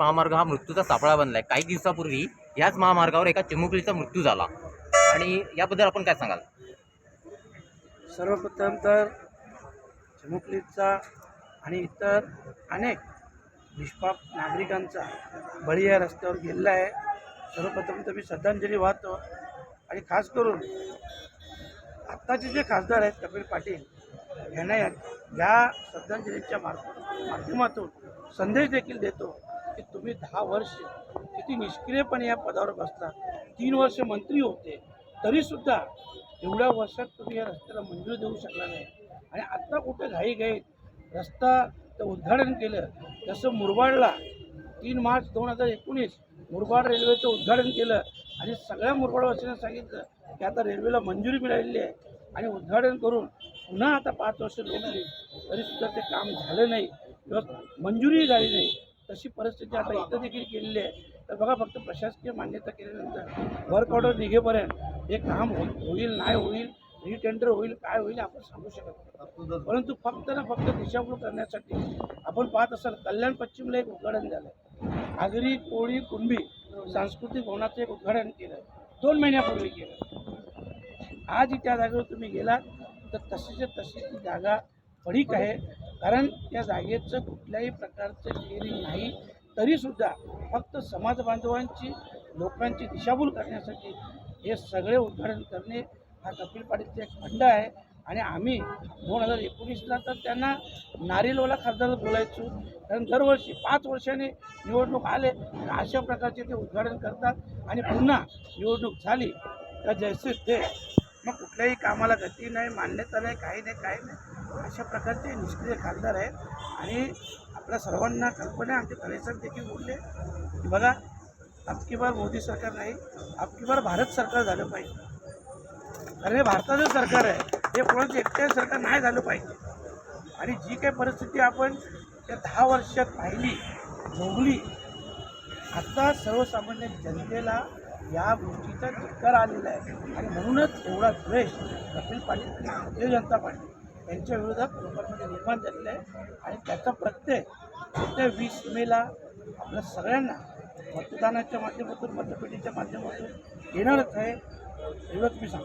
महामार्ग हा मृत्यूचा सापळा बनलाय. काही दिवसापूर्वी याच महामार्गावर एका चिमुकलीचा मृत्यू झाला. आणि याबद्दल आपण काय सांगाल? सर्वप्रथम तर चिमुकलीचा आणि इतर अनेक निष्पाप नागरिकांचा बळी या रस्त्यावर गेलेला आहे. सर्वप्रथम तर मी श्रद्धांजली वाहतो आणि खास करून आत्ताचे जे खासदार आहेत कपिल पाटील यांना या या श्रद्धांजलीच्या मार्फत माध्यमातून संदेश देखील देतो. की तुम्ही दहा वर्ष किती निष्क्रियपणे या पदावर बसला. तीन वर्ष मंत्री होते. तरीसुद्धा एवढ्या वर्षात तुम्ही या रस्त्याला मंजुरी देऊ शकला नाही. आणि आत्ता कुठे घाई घाईत रस्ता तर उद्घाटन केलं. जसं मुरबाडला तीन मार्च दोन हजार एकोणीस मुरबाड रेल्वेचं उद्घाटन केलं. आणि सगळ्या मुरबाडवासियांना सांगितलं की आता रेल्वेला मंजुरी मिळालेली आहे. आणि उद्घाटन करून पुन्हा आता पाच वर्ष लोटली. तरीसुद्धा ते काम झालं नाही. किंवा मंजुरी झाली नाही. तशी परिस्थिती आता इथं देखील केलेली आहे. तर बघा फक्त प्रशासकीय मान्यता केल्यानंतर वर्क ऑर्डर निघेपर्यंत हे काम हो होईल नाही होईल रिटेंडर होईल काय होईल आपण सांगू शकत नाही. परंतु फक्त ना फक्त दिशाभूल करण्यासाठी आपण पाहत असाल कल्याण पश्चिमला एक उद्घाटन झालं आगरी कोळी कुणबी सांस्कृतिक भवनाचं एक उद्घाटन केलं दोन महिन्यापूर्वी केलं आज त्या जागेवर तुम्ही गेलात तर तशीच्या तशी ती जागा पडीक आहे. कारण त्या जागेचं कुठल्याही प्रकारचं क्लिअरिंग नाही तरीसुद्धा फक्त समाज बांधवांची लोकांची दिशाभूल करण्यासाठी हे सगळे उद्घाटन करणे हा कपिल पाटीलचा एक फंड आहे. आणि आम्ही दोन हजार एकोणीसला तर त्यांना नारिलवाला खासदार बोलायचो. कारण दरवर्षी पाच वर्षाने निवडणूक आले तर अशा प्रकारचे ते उद्घाटन करतात. आणि पुन्हा निवडणूक झाली तर जैसे ते मग कुठल्याही कामाला गती नाही मान्यता नाही काही नाही काही नाही. अशा प्रकारचे निष्क्रिय खासदार आहेत. आणि आपल्या सर्वांना कल्पना आमचे कलेसर देखील बोलले की बघा अबकी बार मोदी सरकार नाही अबकी बार भारत सरकार झालं पाहिजे. कारण हे भारताचं सरकार आहे. हे कोणाचं एकट्या सरकार नाही झालं पाहिजे. आणि जी काही परिस्थिती आपण त्या दहा वर्षात पाहिली भोगली आता सर्वसामान्य जनतेला या गोष्टीचा धिक्कार आलेला आहे. आणि म्हणूनच एवढा द्वेष कपिल पाटील भारतीय जनता पार्टी यांच्याविरोधात लोकांमध्ये निर्माण झालेलं आहे. आणि त्याचा प्रत्यय येत्या वीस मेला आपल्या सगळ्यांना मतदानाच्या माध्यमातून मतपेटीच्या माध्यमातून येणारच आहे. एवढंच मी सांगतो.